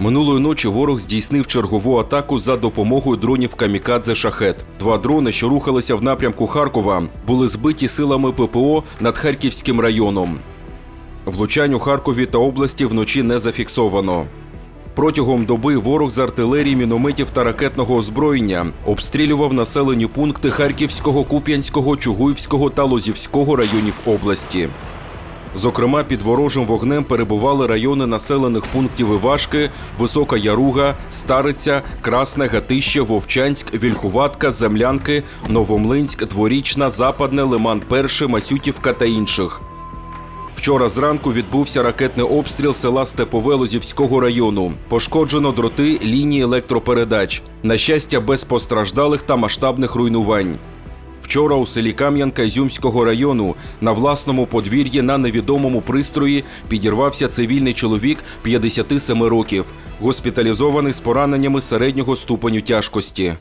Минулої ночі ворог здійснив чергову атаку за допомогою дронів Камікадзе Шахет. Два дрони, що рухалися в напрямку Харкова, були збиті силами ППО над Харківським районом. Влучань у Харкові та області вночі не зафіксовано. Протягом доби ворог з артилерії, мінометів та ракетного озброєння обстрілював населені пункти Харківського, Куп'янського, Чугуївського та Лозівського районів області. Зокрема, під ворожим вогнем перебували райони населених пунктів Івашки, Висока Яруга, Стариця, Красне, Гатище, Вовчанськ, Вільхуватка, Землянки, Новомлинськ, Дворічна, Западне, Лиман Перше, Масютівка та інших. Вчора зранку відбувся ракетний обстріл села Степове Лозівського району. Пошкоджено дроти лінії електропередач. На щастя, без постраждалих та масштабних руйнувань. Вчора у селі Кам'янка Ізюмського району на власному подвір'ї на невідомому пристрої підірвався цивільний чоловік 57 років, госпіталізований з пораненнями середнього ступеню тяжкості.